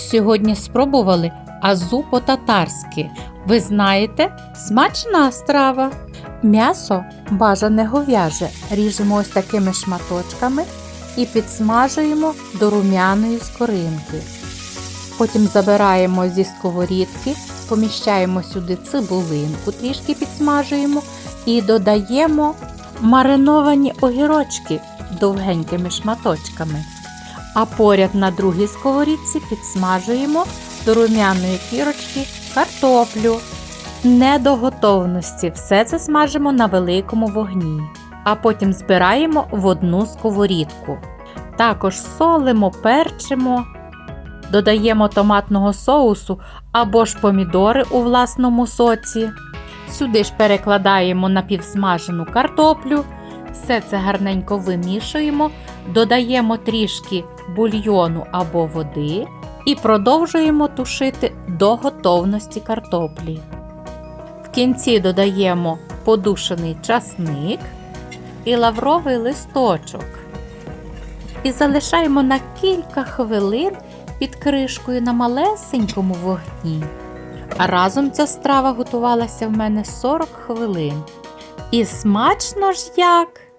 Сьогодні спробували азу по-татарськи. Ви знаєте, смачна страва. М'ясо бажане говяже ріжемо ось такими шматочками і підсмажуємо до рум'яної скоринки. Потім забираємо зі сковорідки, поміщаємо сюди цибулинку, трішки підсмажуємо і додаємо мариновані огірочки довгенькими шматочками. А поряд на другій сковорідці підсмажуємо до рум'яної кірочки картоплю. Не до готовності все це смажимо на великому вогні, а потім збираємо в одну сковорідку. Також солимо, перчимо, додаємо томатного соусу або ж помідори у власному соці. Сюди ж перекладаємо напівсмажену картоплю, все це гарненько вимішуємо, додаємо трішки бульйону або води і продовжуємо тушити до готовності картоплі. В кінці додаємо подушений часник і лавровий листочок. І залишаємо на кілька хвилин під кришкою на малесенькому вогні. А разом ця страва готувалася в мене 40 хвилин. І смачно ж як!